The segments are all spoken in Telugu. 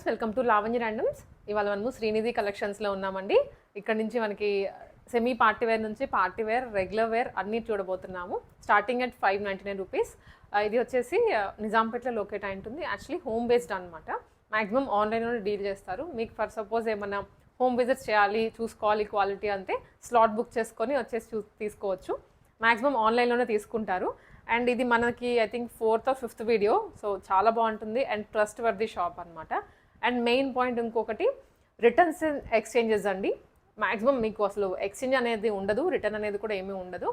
Viewers welcome to Lavanya randoms. ఇవాళ మనము శ్రీనిధి కలెక్షన్స్లో ఉన్నామండి. ఇక్కడ నుంచి మనకి సెమీ పార్టీ వేర్ నుంచి పార్టీ వేర్ రెగ్యులర్ వేర్ అన్నీ చూడబోతున్నాము. Starting at five ninety nine rupees ఇది వచ్చేసి నిజాంపేటలో నిజాంపేట్లో లొకేట్ అయి ఉంటుంది. యాక్చువల్లీ హోమ్ బేస్డ్ అనమాట మ్యాక్సిమం ఆన్లైన్లోనే డీల్ చేస్తారు. మీకు ఫర్ సపోజ్ ఏమన్నా హోమ్ విజిట్ చేయాలి చూసుకోవాలి క్వాలిటీ అంటే స్లాట్ బుక్ చేసుకొని వచ్చేసి చూ తీసుకోవచ్చు. మ్యాక్సిమం ఆన్లైన్లోనే తీసుకుంటారు. అండ్ ఇది మనకి I think fourth or fifth video so చాలా బాగుంటుంది. అండ్ ట్రస్ట్ వర్ది షాప్ అనమాట అండ్ మెయిన్ పాయింట్ ఇంకొకటి రిటర్న్స్ ఎక్స్చేంజెస్ అండి. మ్యాక్సిమం మీకు అసలు ఎక్స్చేంజ్ అనేది ఉండదు రిటర్న్ అనేది కూడా ఏమీ ఉండదు.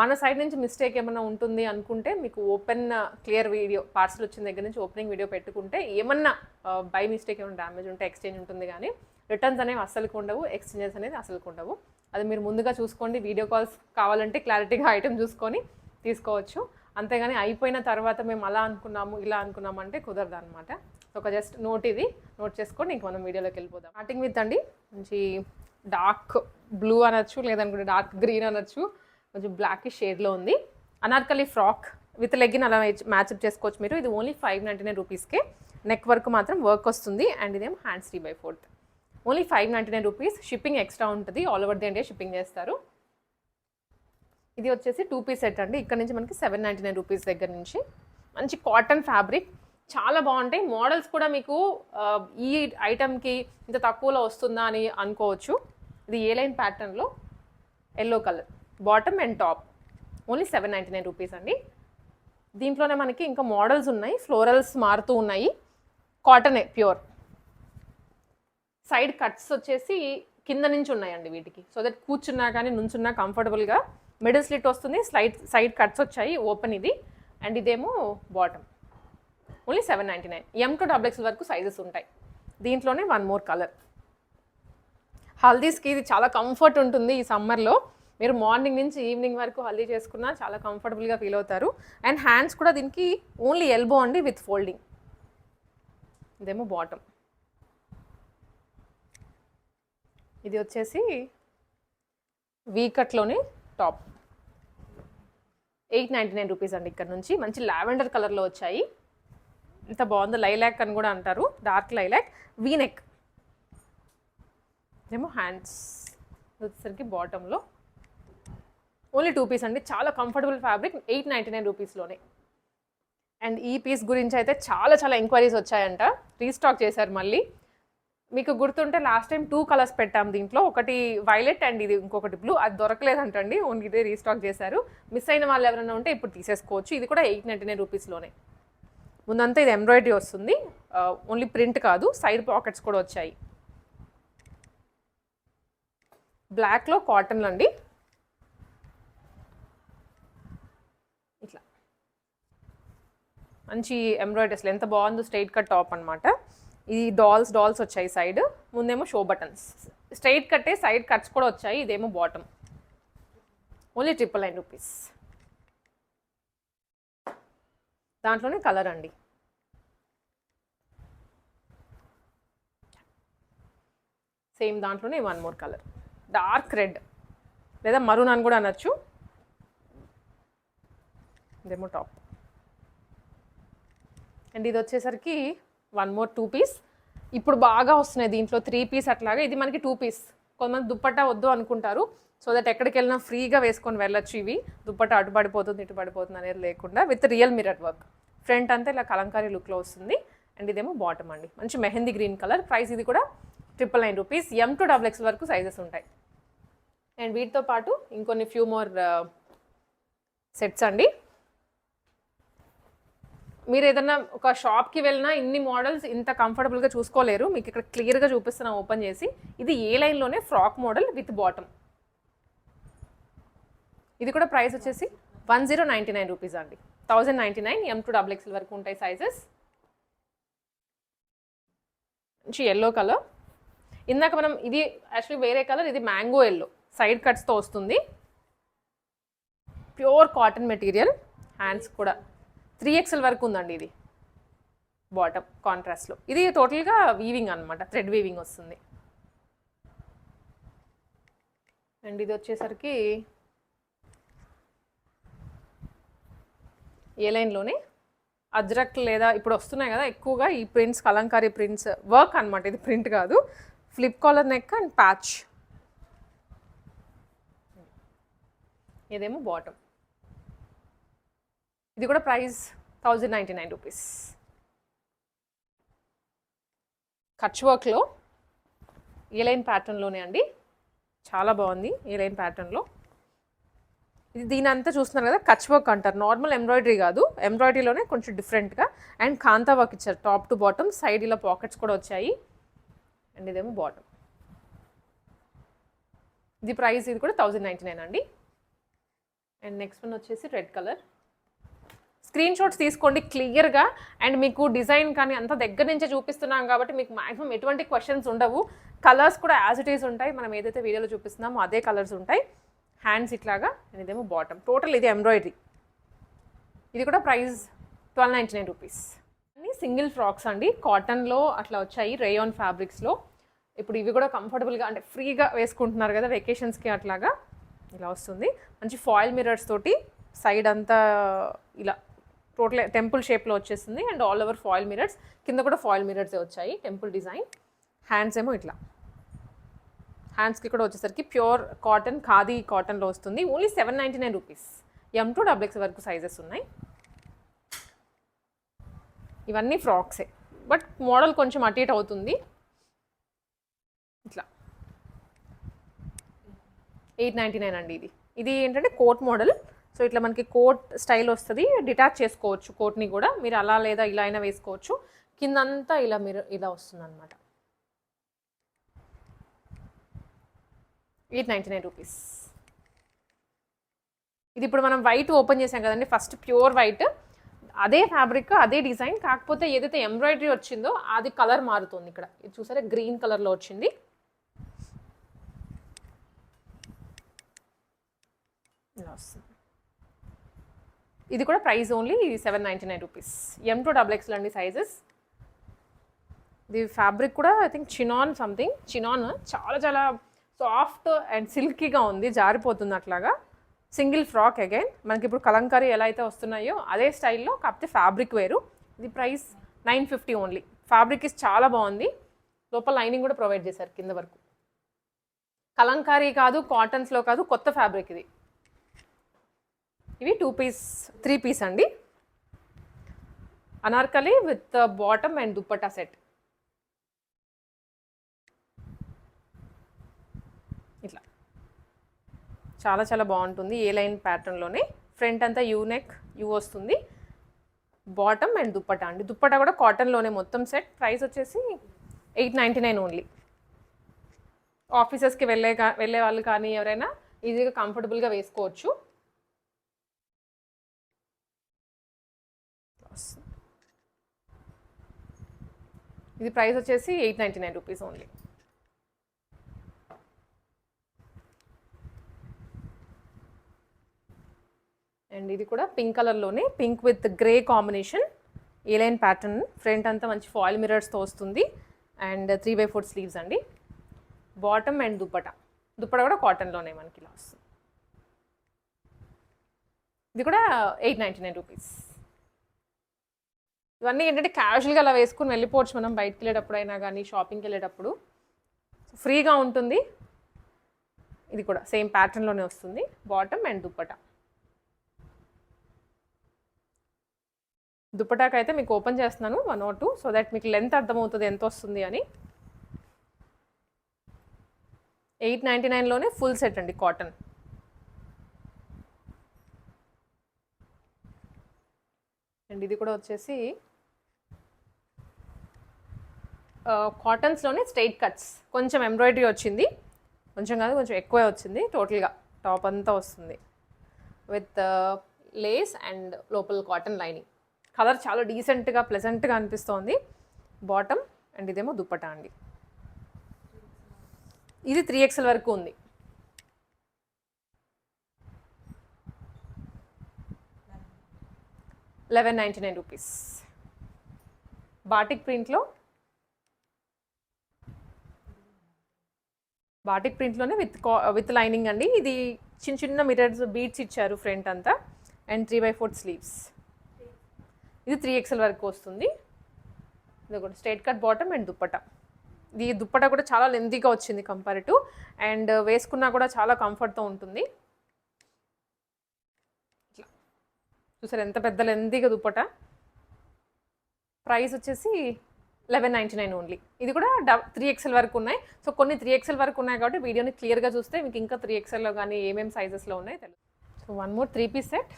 మన సైడ్ నుంచి మిస్టేక్ ఏమైనా ఉంటుంది అనుకుంటే మీకు ఓపెన్ క్లియర్ వీడియో పార్సల్ వచ్చిన దగ్గర నుంచి ఓపెనింగ్ వీడియో పెట్టుకుంటే ఏమన్నా బై మిస్టేక్ ఏమైనా డ్యామేజ్ ఉంటే ఎక్స్చేంజ్ ఉంటుంది కానీ రిటర్న్స్ అనేవి అసలుకు ఉండవు ఎక్స్చేంజెస్ అనేది అసలుకు ఉండవు. అది మీరు ముందుగా చూసుకోండి వీడియో కాల్స్ కావాలంటే క్లారిటీగా ఐటమ్ చూసుకొని తీసుకోవచ్చు. అంతేగాని అయిపోయిన తర్వాత మేము అలా అనుకున్నాము ఇలా అనుకున్నాము అంటే కుదరదు అనమాట ఒక జస్ట్ నోట్ ఇది నోట్ చేసుకొని ఇంక మనం వీడియోలోకి వెళ్ళిపోదాం. స్టార్టింగ్ విత్ అండి మంచి డార్క్ బ్లూ అనొచ్చు లేదనుకుంటే డార్క్ గ్రీన్ అనొచ్చు కొంచెం బ్లాక్ షేడ్లో ఉంది. అనార్కలి ఫ్రాక్ విత్ లెగ్గిన్ అలా మ్యాచ్అప్ చేసుకోవచ్చు మీరు. ఇది ఓన్లీ ఫైవ్ నైంటీ నైన్ రూపీస్కే నెక్ వర్క్ మాత్రం వర్క్ వస్తుంది. అండ్ ఇదేమో hands three by fourth only five ninety nine rupees shipping extra ఉంటుంది. All over the India shipping చేస్తారు. ఇది వచ్చేసి టూ పీస్ సెట్ అండి. ఇక్కడ నుంచి మనకి సెవెన్ నైంటీ నైన్ రూపీస్ దగ్గర నుంచి. మంచి కాటన్ ఫ్యాబ్రిక్. చాలా బాగుంటాయి. మోడల్స్ కూడా మీకు ఈ ఐటమ్కి ఇంత తక్కువలో వస్తుందా అని అనుకోవచ్చు. ఇది ఏ లైన్ ప్యాటర్న్లో yellow colour bottom and top only seven ninety nine rupees అండి. దీంట్లోనే మనకి ఇంకా మోడల్స్ ఉన్నాయి. ఫ్లోరల్స్ మారుతూ ఉన్నాయి. కాటనే ప్యూర్ సైడ్ కట్స్ వచ్చేసి కింద నుంచి ఉన్నాయండి వీటికి. సో దట్ కూర్చున్నా కానీ నుంచున్నా కంఫర్టబుల్గా మిడిల్ స్లిట్ వస్తుంది స్లైడ్ సైడ్ కట్స్ వచ్చాయి ఓపెన్ ఇది. అండ్ ఇదేమో bottom. Only seven ninety nine. M to double X వరకు సైజెస్ ఉంటాయి. దీంట్లోనే వన్ మోర్ కలర్. హల్దీస్కి ఇది చాలా కంఫర్ట్ ఉంటుంది ఈ సమ్మర్లో. మీరు మార్నింగ్ నుంచి ఈవినింగ్ వరకు హల్దీ చేసుకున్నా చాలా కంఫర్టబుల్గా ఫీల్ అవుతారు. అండ్ హ్యాండ్స్ కూడా దీనికి ఓన్లీ ఎల్బో అండి విత్ ఫోల్డింగ్. ఇదేమో బాటమ్. ఇది వచ్చేసి వీకట్లోనే top eight ninety nine rupees అండి ఇక్కడ నుంచి. మంచి లావెండర్ కలర్లో వచ్చాయి. ఎంత బాగుందో. లైలాక్ అని కూడా అంటారు. Dark lilac. వీనెక్ ఏమో హ్యాండ్స్ వచ్చేసరికి బాటంలో ఓన్లీ టూ పీస్ అండి. చాలా comfortable fabric eight ninety nine రూపీస్లోనే. And ఈ పీస్ గురించి అయితే చాలా చాలా ఎంక్వైరీస్ వచ్చాయంట. రీస్టాక్ చేశారు మళ్ళీ. మీకు గుర్తుంటే లాస్ట్ టైం టూ కలర్స్ పెట్టాం దీంట్లో. ఒకటి వైలెట్ అండ్ ఇది ఇంకొకటి బ్లూ అది దొరకలేదంటండి. ఓన్లీ ఇదే రీస్టాక్ చేశారు. మిస్ అయిన వాళ్ళు ఎవరైనా ఉంటే ఇప్పుడు తీసేసుకోవచ్చు. ఇది కూడా ఎయిట్ నైంటీ నైన్ రూపీస్లోనే ముందంతా ఇది ఎంబ్రాయిడరీ వస్తుంది. ఓన్లీ ప్రింట్ కాదు సైడ్ పాకెట్స్ కూడా వచ్చాయి. బ్లాక్లో కాటన్లు అండి. ఇట్లా. మంచి ఎంబ్రాయిడరీ అసలు ఎంత బాగుందో స్ట్రైట్ కట్ టాప్ అనమాట ఇది డాల్స్ డాల్స్ వచ్చాయి సైడ్ ముందేమో షో బటన్స్ స్ట్రైట్ కట్టే సైడ్ కట్స్ కూడా వచ్చాయి. ఇదేమో bottom only triple nine rupees దాంట్లోనే కలర్ అండి. సేమ్ దాంట్లోనే one more colour dark red లేదా మరూన్ అని కూడా అనొచ్చు. ఇదేమో టాప్ అండ్ ఇది వచ్చేసరికి వన్ మోర్ టూ పీస్. ఇప్పుడు బాగా వస్తున్నాయి దీంట్లో త్రీ పీస్ అట్లాగా. ఇది మనకి టూ పీస్. కొంతమంది దుప్పట్టా వద్దు అనుకుంటారు. సో దట్ ఎక్కడికి వెళ్ళినా ఫ్రీగా వేసుకొని వెళ్ళొచ్చు ఇవి. దుప్పట్టా అటు పడిపోతుంది ఇటు పడిపోతుంది అనేది లేకుండా with real mirror work. Front అంతా ఇలా కలంకారీ లుక్లో వస్తుంది. అండ్ ఇదేమో బాటమ్ అండి. మంచి మెహందీ గ్రీన్ కలర్. ప్రైస్ ఇది కూడా triple nine rupees M to double X వరకు సైజెస్ ఉంటాయి. అండ్ వీటితో పాటు ఇంకొన్ని ఫ్యూ మోర్ సెట్స్ అండి. మీరు ఏదైనా ఒక షాప్కి వెళ్ళినా ఇన్ని మోడల్స్ ఇంత కంఫర్టబుల్గా చూసుకోలేరు. మీకు ఇక్కడ క్లియర్గా చూపిస్తున్నా ఓపెన్ చేసి. ఇది ఏ లైన్లోనే ఫ్రాక్ మోడల్ విత్ బాటమ్. ఇది కూడా ప్రైస్ వచ్చేసి one zero ninety nine rupees అండి. Thousand ninety nine M to double XL వరకు ఉంటాయి సైజెస్ మంచి ఎల్లో కలర్ ఇందాక మనం ఇది యాక్చువల్లీ వేరే కలర్ ఇది మ్యాంగో ఎల్లో సైడ్ కట్స్తో వస్తుంది. ప్యూర్ కాటన్ మెటీరియల్ హ్యాండ్స్ కూడా. త్రీ ఎక్స్ఎల్ వరకు ఉందండి ఇది. బాటమ్ కాంట్రాస్ట్లో ఇది టోటల్గా వీవింగ్ అనమాట థ్రెడ్ వీవింగ్ వస్తుంది. అండ్ ఇది వచ్చేసరికి ఏ లైన్లోనే అజ్రక్ లేదా ఇప్పుడు వస్తున్నాయి కదా ఎక్కువగా ఈ ప్రింట్స్ కలంకారీ ప్రింట్స్ వర్క్ అన్నమాట ఇది ప్రింట్ కాదు. Flip collar neck and patch ఇదేమో బాటమ్ ఇది కూడా price thousand ninety nine rupees. Kutch వర్క్లో ఏ లైన్ ప్యాటర్న్లోనే అండి? చాలా బాగుంది ఏ లైన్ ప్యాటర్న్లో ఇది దీని అంతా చూస్తున్నారు కదా కచ్ వర్క్ అంటారు. నార్మల్ ఎంబ్రాయిడరీ కాదు ఎంబ్రాయిడరీలోనే కొంచెం డిఫరెంట్గా అండ్ కాంతా వర్క్ ఇచ్చారు టాప్ టు బాటమ్ సైడ్ ఇలా పాకెట్స్ కూడా వచ్చాయి. అండ్ ఇదేమో బాటమ్ ఇది ప్రైస్ ఇది కూడా థౌజండ్ నైంటీ నైన్ అండి. అండ్ నెక్స్ట్ వన్ వచ్చేసి రెడ్ కలర్ స్క్రీన్ షాట్స్ తీసుకోండి క్లియర్గా. అండ్ మీకు డిజైన్ కానీ అంత దగ్గర నుంచే చూపిస్తున్నాం కాబట్టి మీకు మాక్సిమం ఎటువంటి క్వశ్చన్స్ ఉండవు. కలర్స్ కూడా యాజ్ ఇట్ ఈస్ ఉంటాయి. మనం ఏదైతే వీడియోలో చూపిస్తున్నామో అదే కలర్స్ ఉంటాయి. హ్యాండ్స్ ఇట్లాగా అండ్ ఇదేమో బాటమ్ టోటల్ ఇది ఎంబ్రాయిడరీ ఇది కూడా price twelve ninety nine rupees అన్ని సింగిల్ ఫ్రాక్స్ అండి కాటన్లో అట్లా వచ్చాయి రేయాన్ ఫ్యాబ్రిక్స్లో ఇప్పుడు ఇవి కూడా కంఫర్టబుల్గా అంటే ఫ్రీగా వేసుకుంటున్నారు కదా వెకేషన్స్కి అట్లాగా. ఇలా వస్తుంది. మంచి ఫాయిల్ మిరర్స్ తోటి సైడ్ అంతా ఇలా టోటల్ టెంపుల్ షేప్లో వచ్చేసింది. And all over foil mirrors కింద కూడా ఫాయిల్ మిరర్సే వచ్చాయి. టెంపుల్ డిజైన్ హ్యాండ్స్ ఏమో ఇట్లా. హ్యాండ్స్కి కూడా వచ్చేసరికి ప్యూర్ కాటన్ ఖాదీ కాటన్లో వస్తుంది. Only seven ninety nine rupees M to double X వరకు సైజెస్ ఉన్నాయి. ఇవన్నీ ఫ్రాక్సే బట్ మోడల్ కొంచెం అటు ఇటు అవుతుంది. ఇట్లా. ఎయిట్ నైంటీ నైన్ అండి ఇది. ఇది ఏంటంటే కోట్ మోడల్ సో ఇట్లా మనకి కోట్ స్టైల్ వస్తుంది డిటాచ్ చేసుకోవచ్చు కోట్ని కూడా. మీరు అలా లేదా ఇలా అయినా వేసుకోవచ్చు. కిందంతా ఇలా మీరు ఇలా వస్తుంది అనమాట ఎయిట్ నైంటీ నైన్ రూపీస్. ఇది ఇప్పుడు మనం వైట్ ఓపెన్ చేసాం కదండి ఫస్ట్ ప్యూర్ వైట్. అదే ఫ్యాబ్రిక్ అదే డిజైన్. కాకపోతే ఏదైతే ఎంబ్రాయిడరీ వచ్చిందో అది కలర్ మారుతుంది ఇక్కడ. ఇది చూసారా? గ్రీన్ కలర్లో వచ్చింది. ఇలా వస్తుంది. ఇది కూడా price only seven ninety nine rupees. M to double XL అండి సైజెస్ ఇది ఫ్యాబ్రిక్ కూడా I think chinon something chinon చాలా చాలా సాఫ్ట్ అండ్ సిల్కీగా ఉంది జారిపోతుంది అట్లాగా. సింగిల్ ఫ్రాక్ అగైన్ మనకి ఇప్పుడు కలంకారీ ఎలా అయితే వస్తున్నాయో అదే స్టైల్లో కాకపోతే ఫ్యాబ్రిక్ వేరు. ఇది price nine fifty only. Fabric is చాలా బాగుంది. లోపల లైనింగ్ కూడా ప్రొవైడ్ చేశారు కింద వరకు. కలంకారీ కాదు కాటన్స్లో కాదు కొత్త ఫ్యాబ్రిక్ ఇది. ఇవి టూ పీస్ త్రీ పీస్ అండి. Anarkali with bottom and dupatta set. ఇట్లా. చాలా చాలా బాగుంటుంది ఏ లైన్ ప్యాటర్న్లోనే ఫ్రంట్ అంతా యూ నెక్ యూ వస్తుంది. బాటమ్ అండ్ దుప్పటా అండి. దుప్పటా కూడా కాటన్లోనే మొత్తం సెట్ ప్రైస్ వచ్చేసి ఎయిట్ నైంటీ నైన్ ఓన్లీ. ఆఫీసెస్కి వెళ్ళే కా వెళ్ళే వాళ్ళు కానీ ఎవరైనా ఈజీగా కంఫర్టబుల్గా వేసుకోవచ్చు. ఇది ప్రైస్ వచ్చేసి eight ninety nine rupees only. And ఇది కూడా పింక్ కలర్లోనే pink with grey combination A line pattern front అంతా మంచి ఫాయిల్ మిరర్స్తో వస్తుంది. And three by four sleeves అండి. Bottom and dupatta. దుప్పట కూడా కాటన్లోనే మనకి ఇలా వస్తుంది. ఇది కూడా ఎయిట్ నైంటీ నైన్ రూపీస్. ఇవన్నీ ఏంటంటే క్యాజువల్గా అలా వేసుకుని వెళ్ళిపోవచ్చు మనం బయటకు వెళ్ళేటప్పుడైనా కానీ షాపింగ్కి వెళ్ళేటప్పుడు. ఫ్రీగా ఉంటుంది. ఇది కూడా సేమ్ ప్యాటర్న్లోనే వస్తుంది. బాటమ్ అండ్ దుప్పట దుప్పటాకి అయితే మీకు ఓపెన్ చేస్తున్నాను వన్ ఓ టూ సో దట్ మీకు లెంత్ అర్థమవుతుంది ఎంత వస్తుంది అని. ఎయిట్ నైంటీ నైన్లోనే ఫుల్ సెట్ అండి కాటన్ అండ్ ఇది కూడా వచ్చేసి కాటన్స్లోనే స్ట్రైట్ కట్స్. కొంచెం ఎంబ్రాయిడరీ వచ్చింది. కొంచెం కాదు కొంచెం ఎక్కువే వచ్చింది. టోటల్గా టాప్ అంతా వస్తుంది. విత్ లేస్ అండ్ లోపల కాటన్ లైనింగ్. కలర్ చాలా డీసెంట్గా ప్లెజెంట్గా అనిపిస్తోంది. బాటమ్ అండ్ ఇదేమో దుప్పటా అండి. ఇది త్రీ ఎక్స్ఎల్ వరకు ఉంది. Eleven ninety nine rupees. Batik ప్రింట్లో బాటిక్ ప్రింట్లోనే విత్ కా విత్ లైనింగ్ అండి. ఇది చిన్న చిన్న మిరర్స్ బీట్స్ ఇచ్చారు ఫ్రంట్ అంతా. And three by four sleeves ఇది త్రీ ఎక్స్ఎల్ వరకు వస్తుంది. ఇది ఒకటి straight cut bottom and dupatta. ఇది దుప్పట కూడా చాలా లెంతీగా వచ్చింది కంపారిటివ్ అండ్ వేసుకున్నా కూడా చాలా కంఫర్ట్తో ఉంటుంది. ఇట్లా. చూసారు ఎంత పెద్ద లెంతీగా దుప్పట. ప్రైస్ వచ్చేసి లెవెన్ నైంటీ నైన్ ఓన్లీ. ఇది కూడా త్రీ ఎక్స్ఎల్ వరకు ఉన్నాయి. సో కొన్ని త్రీ ఎక్స్ఎల్ వరకు ఉన్నాయి కాబట్టి వీడియోని క్లియర్గా చూస్తే మీకు ఇంకా త్రీ ఎక్స్ఎల్లో కానీ ఏమేమి సైజెస్లో ఉన్నాయి తెలుసు. So one more three piece set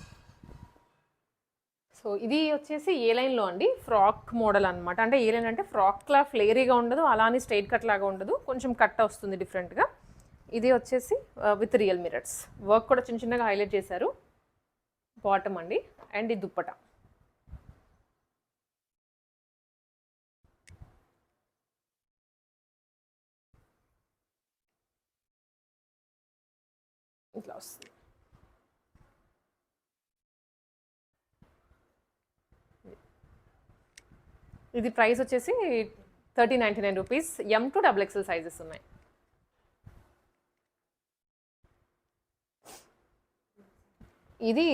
so ఇది వచ్చేసి ఏ లైన్లో అండి? ఫ్రాక్ మోడల్ అనమాట అంటే ఏ లైన్ అంటే ఫ్రాక్లా ఫ్లేరీగా ఉండదు అలానే స్ట్రైట్ కట్ లాగా ఉండదు. కొంచెం కట్ వస్తుంది డిఫరెంట్గా ఇది వచ్చేసి విత్ రియల్ మిరర్స్ వర్క్ కూడా చిన్న చిన్నగా హైలైట్ చేశారు. బాటమ్ అండి. అండ్ ఈ దుప్పట. ఇట్లా వస్తుంది ఇది ప్రైస్ వచ్చేసి thirty ninety nine rupees. M to double XL sizes ఉన్నాయి. ఇది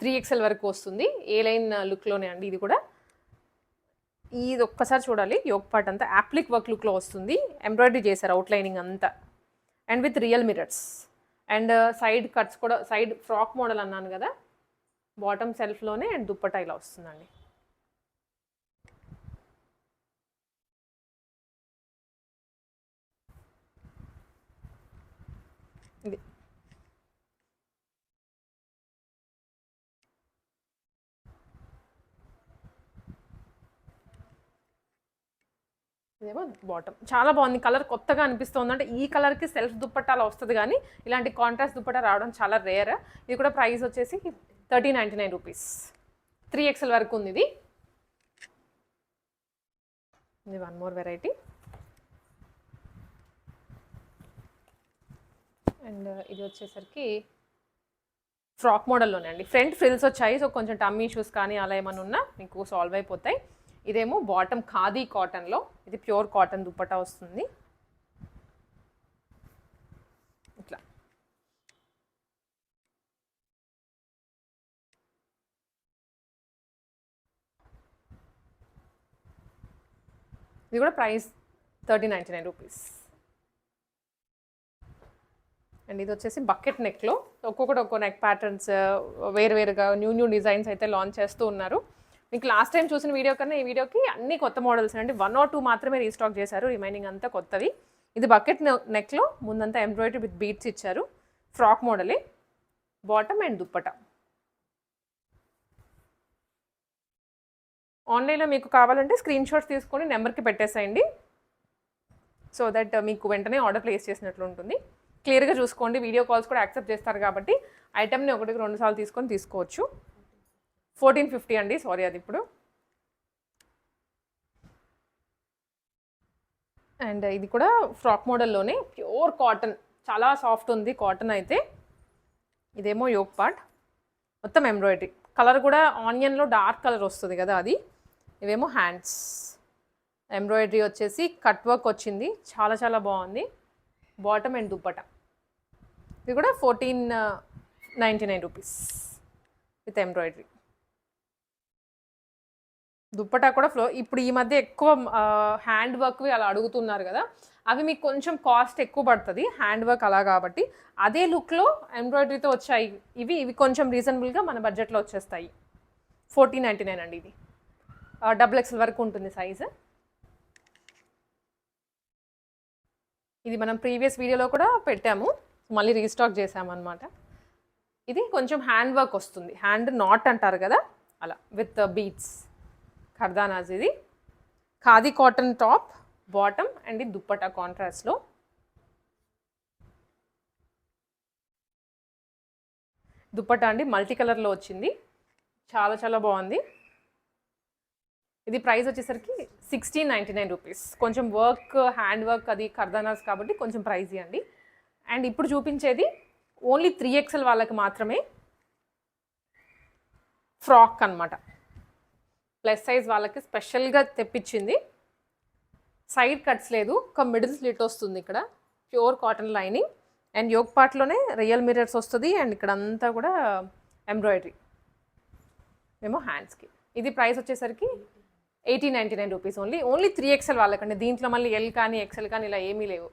త్రీ ఎక్స్ఎల్ వరకు వస్తుంది. ఏ లైన్ uh, లుక్లోనే అండి ఇది కూడా. ఇది ఒక్కసారి చూడాలి. యోగ్ పార్ట్ అంతా. యాప్లిక్ వర్క్ లుక్లో వస్తుంది. ఎంబ్రాయిడరీ చేశారు అవుట్లైనింగ్ అంతా. And with real mirrors and uh, side cuts కూడా సైడ్ ఫ్రాక్ మోడల్ అన్నాను కదా బాటమ్ సెల్ఫ్లోనే అండ్ దుప్పటా ఇలా వస్తుందండి. ఇదేమో బాటమ్ చాలా బాగుంది. కలర్ కొత్తగా అనిపిస్తుంది అంటే ఈ కలర్కి సెల్ఫ్ దుప్పట్టాలు వస్తుంది కానీ ఇలాంటి కాంట్రాస్ట్ దుప్పట్టా రావడం చాలా రేర్ ఇది కూడా ప్రైస్ వచ్చేసి thirty ninety nine rupees three XL వరకు ఉంది ఇది. ఇది వన్ మోర్ వెరైటీ అండ్ ఇది వచ్చేసరికి ఫ్రాక్ మోడల్లోనే అండి. ఫ్రంట్ ఫ్రిల్స్ వచ్చాయి. సో కొంచెం టమ్మీ ఇష్యూస్ కానీ అలా ఏమైనా ఉన్నా మీకు సాల్వ్ అయిపోతాయి. ఇదేమో బాటమ్ ఖాదీ కాటన్లో ఇది ప్యూర్ కాటన్ దుప్పటా వస్తుంది. ఇట్లా. ఇది కూడా price thirty ninety nine rupees and ఇది వచ్చేసి బకెట్ నెక్లో ఒక్కొక్కటి ఒక్కో నెక్ ప్యాటర్న్స్ వేరు వేరుగా న్యూ న్యూ డిజైన్స్ అయితే లాంచ్ చేస్తూ ఉన్నారు. మీకు లాస్ట్ టైం చూసిన వీడియో కన్నా ఈ వీడియోకి అన్ని కొత్త మోడల్స్ అండి వన్ ఆర్ టూ మాత్రమే రీస్టాక్ చేశారు. రిమైనింగ్ అంతా కొత్తవి. ఇది బకెట్ నెక్లో ముందంతా ఎంబ్రాయిడరీ విత్ బీట్స్ ఇచ్చారు. ఫ్రాక్ మోడలే బాటమ్ అండ్ దుప్పట. ఆన్లైన్లో మీకు కావాలంటే స్క్రీన్ షాట్స్ తీసుకొని నెంబర్కి పెట్టేసేయండి. సో దట్ uh, మీకు వెంటనే ఆర్డర్ ప్లేస్ చేసినట్లు ఉంటుంది. క్లియర్గా చూసుకోండి. వీడియో కాల్స్ కూడా యాక్సెప్ట్ చేస్తారు కాబట్టి ఐటెంని ఒకటికి రెండుసార్లు తీసుకొని తీసుకోవచ్చు. ఫోర్టీన్ ఫిఫ్టీ అండి సారీ అది ఇప్పుడు. అండ్ ఇది కూడా ఫ్రాక్ మోడల్లోనే ప్యూర్ కాటన్ చాలా సాఫ్ట్ ఉంది కాటన్ అయితే. ఇదేమో యోగ్ పార్ట్ మొత్తం ఎంబ్రాయిడరీ. కలర్ కూడా ఆనియన్లో డార్క్ కలర్ వస్తుంది కదా అది. ఇవేమో హ్యాండ్స్. ఎంబ్రాయిడరీ వచ్చేసి కట్ వర్క్ వచ్చింది చాలా చాలా బాగుంది. Bottom and dupatta. ఇది కూడా fourteen ninety nine rupees with embroidery. Dupatta కూడా ఫ్లో ఇప్పుడు ఈ మధ్య ఎక్కువ హ్యాండ్ వర్క్వి అలా అడుగుతున్నారు కదా అవి మీకు కొంచెం కాస్ట్ ఎక్కువ పడుతుంది హ్యాండ్ వర్క్ అలా కాబట్టి. అదే లుక్లో ఎంబ్రాయిడరీతో వచ్చాయి ఇవి ఇవి కొంచెం రీజనబుల్గా మన బడ్జెట్లో వచ్చేస్తాయి. ఫోర్టీన్ నైంటీ నైన్ అండి ఇది. డబుల్ ఎక్స్ఎల్ వరకు ఉంటుంది సైజు ఇది మనం ప్రీవియస్ వీడియోలో కూడా పెట్టాము మళ్ళీ రీస్టాక్ చేసామన్నమాట ఇది కొంచెం హ్యాండ్ వర్క్ వస్తుంది. హ్యాండ్ నాట్ అంటారు కదా అలా విత్ బీట్స్ ఖర్దానాజ్ ఇది. Khadi cotton top bottom and ఇది దుప్పటా కాంట్రాస్ట్లో. దుప్పటా అండి మల్టీ కలర్లో వచ్చింది. చాలా చాలా బాగుంది. ఇది ప్రైస్ వచ్చేసరికి సిక్స్టీన్ నైంటీ నైన్ రూపీస్ కొంచెం వర్క్ హ్యాండ్ వర్క్ అది కర్దానాస్ కాబట్టి కొంచెం ప్రైజ్ ఇవ్వండి అండ్ ఇప్పుడు చూపించేది ఓన్లీ త్రీ ఎక్స్ఎల్ వాళ్ళకి మాత్రమే. ఫ్రాక్ అనమాట ప్లస్ సైజ్ వాళ్ళకి స్పెషల్గా తెప్పించింది. సైడ్ కట్స్ లేదు ఒక మిడిల్ స్లిట్ వస్తుంది ఇక్కడ. Pure cotton lining. And yoke పార్ట్లోనే real mirrors వస్తుంది. అండ్ ఇక్కడ అంతా కూడా ఎంబ్రాయిడరీ. మేము హ్యాండ్స్కి. ఇది ప్రైస్ వచ్చేసరికి eighty ninety nine rupees only. Only three XL వాళ్ళకండి. దీంట్లో మళ్ళీ ఎల్ కానీ ఎక్సెల్ కానీ ఇలా ఏమీ లేవు.